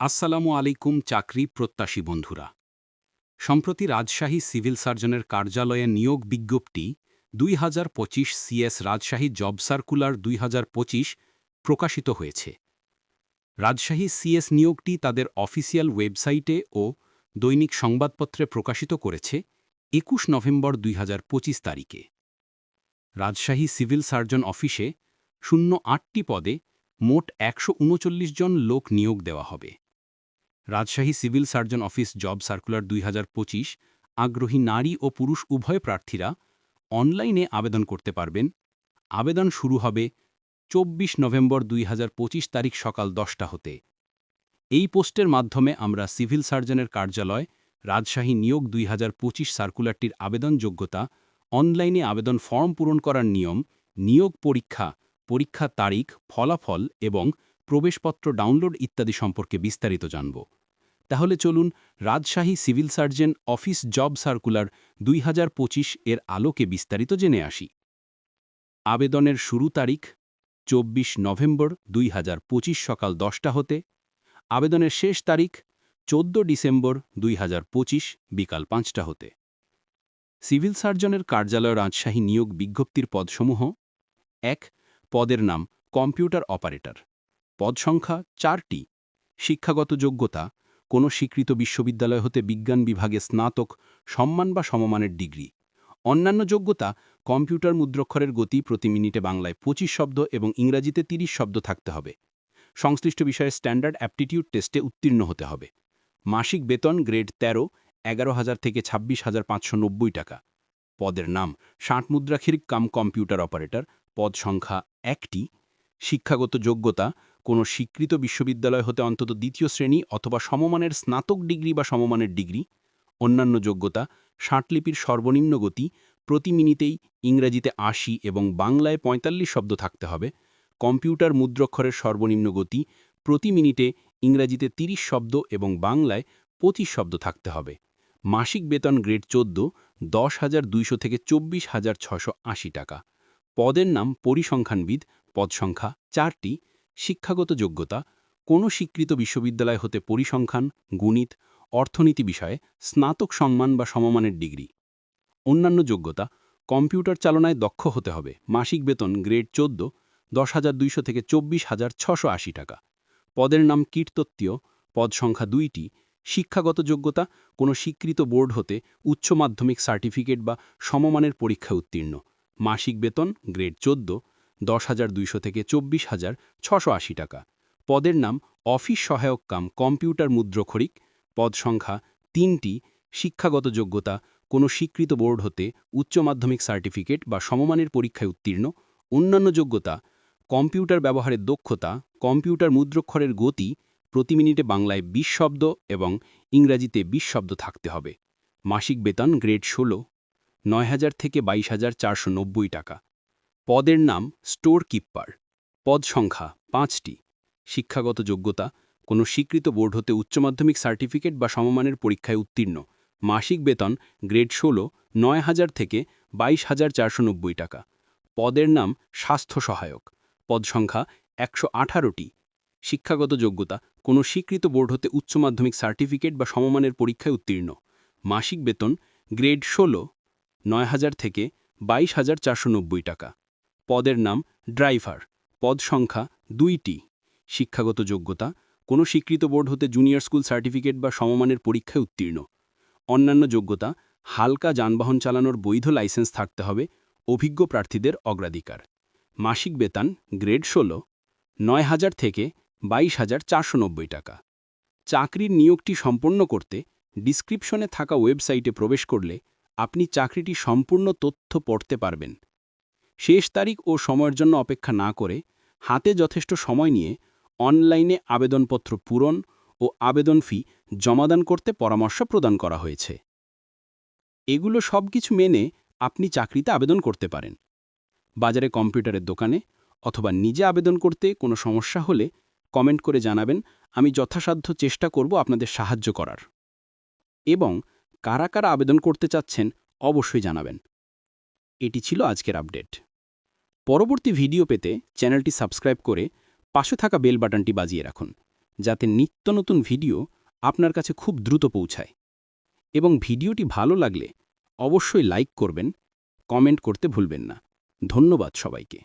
আসসালামু আলাইকুম, চাকরি প্রত্যাশী বন্ধুরা। সম্প্রতি রাজশাহী সিভিল সার্জনের কার্যালয়ে নিয়োগ বিজ্ঞপ্তি, দুই হাজার পঁচিশ সিএস রাজশাহী জব সার্কুলার দুই হাজার পঁচিশ প্রকাশিত হয়েছে। রাজশাহী সিএস নিয়োগটি তাদের অফিসিয়াল ওয়েবসাইটে ও দৈনিক সংবাদপত্রে প্রকাশিত করেছে একুশ নভেম্বর দুই হাজার পঁচিশ তারিখে। রাজশাহী সিভিল সার্জন অফিসে শূন্য আটটি পদে মোট একশো উনচল্লিশ জন লোক নিয়োগ দেওয়া হবে। Rajshahi civil surgeon office job circular দুই হাজার পঁচিশ, আগ্রহী নারী ও পুরুষ উভয় প্রার্থীরা অনলাইনে আবেদন করতে পারবেন। আবেদন শুরু হবে চব্বিশ নভেম্বর দুই হাজার পঁচিশ তারিখ সকাল দশটা হতে। এই পোস্টের মাধ্যমে আমরা সিভিল সার্জনের কার্যালয়, রাজশাহী নিয়োগ দুই হাজার পঁচিশ সার্কুলারটির আবেদন যোগ্যতা, অনলাইনে আবেদন ফর্ম পূরণ করার নিয়ম, নিয়োগ পরীক্ষা পরীক্ষা তারিখ, ফলাফল এবং প্রবেশপত্র ডাউনলোড ইত্যাদি সম্পর্কে বিস্তারিত জানব। তাহলে চলুন Rajshahi civil surgeon office job circular দুই হাজার পঁচিশ এর আলোকে বিস্তারিত জেনে আসি। আবেদনের শুরু তারিখ চব্বিশ নভেম্বর দুই হাজার পঁচিশ সকাল দশটা হতে, আবেদনের শেষ তারিখ চোদ্দ ডিসেম্বর দুই হাজার পঁচিশ বিকাল পাঁচটা হতে। সিভিল সার্জনের কার্যালয় রাজশাহী নিয়োগ বিজ্ঞপ্তির পদসমূহ, এক, পদের নাম কম্পিউটার অপারেটর। পদ সংখ্যা চারটি। শিক্ষাগত যোগ্যতা, কোনো স্বীকৃত বিশ্ববিদ্যালয় হতে বিজ্ঞান বিভাগে স্নাতক, সম্মান বা সমমানের ডিগ্রি। অন্যান্য যোগ্যতা, কম্পিউটার মুদ্রাক্ষরের গতি প্রতি মিনিটে বাংলায় ২৫ শব্দ এবং ইংরাজিতে ৩০ শব্দ থাকতে হবে। সংশ্লিষ্ট বিষয়ে স্ট্যান্ডার্ড অ্যাপটিটিউড টেস্টে উত্তীর্ণ হতে হবে। মাসিক বেতন গ্রেড ১৩ এগারো হাজার থেকে ছাব্বিশ হাজার পাঁচশো নব্বই টাকা। পদের নাম, ষাট মুদ্রাক্ষির কাম কম্পিউটার অপারেটর পদ সংখ্যা একটি। শিক্ষাগত যোগ্যতা কোনো স্বীকৃত বিশ্ববিদ্যালয় হতে অন্তত দ্বিতীয় শ্রেণি অথবা সমমানের স্নাতক ডিগ্রি বা সমমানের ডিগ্রি, অন্যান্য যোগ্যতা, ষাটলিপির সর্বনিম্ন গতি, প্রতি মিনিটেই ইংরেজিতে আশি এবং বাংলায় ৪৫ শব্দ থাকতে হবে, কম্পিউটার মুদ্রাক্ষরের সর্বনিম্ন গতি, প্রতি মিনিটে ইংরেজিতে ৩০ শব্দ এবং বাংলায় ২৫ শব্দ থাকতে হবে, মাসিক বেতন গ্রেড চোদ্দ, দশ হাজার দুইশো থেকে চব্বিশ হাজার ছশো আশি টাকা, পদের নাম পরিসংখ্যানবিদ, পদ সংখ্যা চারটি শিক্ষাগত যোগ্যতা, কোনো স্বীকৃত বিশ্ববিদ্যালয় হতে পরিসংখ্যান, গণিত, অর্থনীতি বিষয়ে স্নাতক সম্মান বা সমমানের ডিগ্রি। অন্যান্য যোগ্যতা, কম্পিউটার চালনায় দক্ষ হতে হবে, মাসিক বেতন গ্রেড চোদ্দ, দশ হাজার দুইশো থেকে চব্বিশ হাজার ছশো আশি টাকা। পদের নাম কীর্তত্বীয় পদ সংখ্যা দুইটি, শিক্ষাগত যোগ্যতা, কোনো স্বীকৃত বোর্ড হতে উচ্চ মাধ্যমিক সার্টিফিকেট বা সমমানের পরীক্ষা উত্তীর্ণ, মাসিক বেতন গ্রেড চোদ্দ দশ হাজার দুইশো থেকে চব্বিশ হাজার ছশো আশি টাকা। পদের নাম অফিস সহায়ক কাম কম্পিউটার মুদ্রখরিক পদ সংখ্যা তিনটি। শিক্ষাগত যোগ্যতা, কোনো স্বীকৃত বোর্ড হতে উচ্চ মাধ্যমিক সার্টিফিকেট বা সমমানের পরীক্ষায় উত্তীর্ণ। অন্যান্য যোগ্যতা, কম্পিউটার ব্যবহারের দক্ষতা, কম্পিউটার মুদ্রক্ষরের গতি, প্রতি মিনিটে বাংলায় ২০ শব্দ এবং ইংরাজিতে ২০ শব্দ থাকতে হবে। মাসিক বেতন গ্রেড ষোলো। নয় হাজার থেকে বাইশ হাজার চারশো টাকা। পদের নাম স্টোর কিপার পদ সংখ্যা পাঁচটি। শিক্ষাগত যোগ্যতা, কোনো স্বীকৃত বোর্ড হতে উচ্চ মাধ্যমিক সার্টিফিকেট বা সমমানের পরীক্ষায় উত্তীর্ণ। মাসিক বেতন, গ্রেড ষোলো, নয় হাজার থেকে বাইশ হাজার চারশো টাকা। পদের নাম স্বাস্থ্য সহায়ক। পদ সংখ্যা একশো আঠারোটি। শিক্ষাগত যোগ্যতা, কোনো স্বীকৃত বোর্ড হতে উচ্চ মাধ্যমিক সার্টিফিকেট বা সমমানের পরীক্ষায় উত্তীর্ণ। মাসিক বেতন, গ্রেড ষোলো, নয় হাজার থেকে বাইশ হাজার চারশো টাকা। পদের নাম ড্রাইভার। পদ সংখ্যা দুইটি। শিক্ষাগত যোগ্যতা, কোনো স্বীকৃত বোর্ড হতে জুনিয়র স্কুল সার্টিফিকেট বা সমমানের পরীক্ষায় উত্তীর্ণ। অন্যান্য যোগ্যতা, হালকা যানবাহন চালানোর বৈধ লাইসেন্স থাকতে হবে, অভিজ্ঞ প্রার্থীদের অগ্রাধিকার। মাসিক বেতন, গ্রেড ষোলো, নয় হাজার থেকে বাইশ হাজার চারশো টাকা। চাকরির নিয়োগটি সম্পন্ন করতে, ডিসক্রিপশনে থাকা ওয়েবসাইটে প্রবেশ করলে আপনি চাকরিটি সম্পূর্ণ তথ্য পড়তে পারবেন। শেষ তারিখ ও সময়ের জন্য অপেক্ষা না করে হাতে যথেষ্ট সময় নিয়ে অনলাইনে আবেদনপত্র পূরণ ও আবেদন ফি জমাদান করতে পরামর্শ প্রদান করা হয়েছে। এগুলো সব কিছু মেনে আপনি চাকরিতে আবেদন করতে পারেন। বাজারে কম্পিউটারের দোকানে অথবা নিজে আবেদন করতে কোনো সমস্যা হলে কমেন্ট করে জানাবেন, আমি যথাসাধ্য চেষ্টা করব আপনাদের সাহায্য করার। এবং কারা কারা আবেদন করতে চাচ্ছেন অবশ্যই জানাবেন। এটি ছিল আজকের আপডেট। পরবর্তী ভিডিও পেতে চ্যানেলটি সাবস্ক্রাইব করে পাশে থাকা বেল বাটনটি বাজিয়ে রাখুন, যাতে নিত্য নতুন ভিডিও আপনার কাছে খুব দ্রুত পৌঁছায়। এবং ভিডিওটি ভালো লাগলে অবশ্যই লাইক করবেন, কমেন্ট করতে ভুলবেন না। ধন্যবাদ সবাইকে।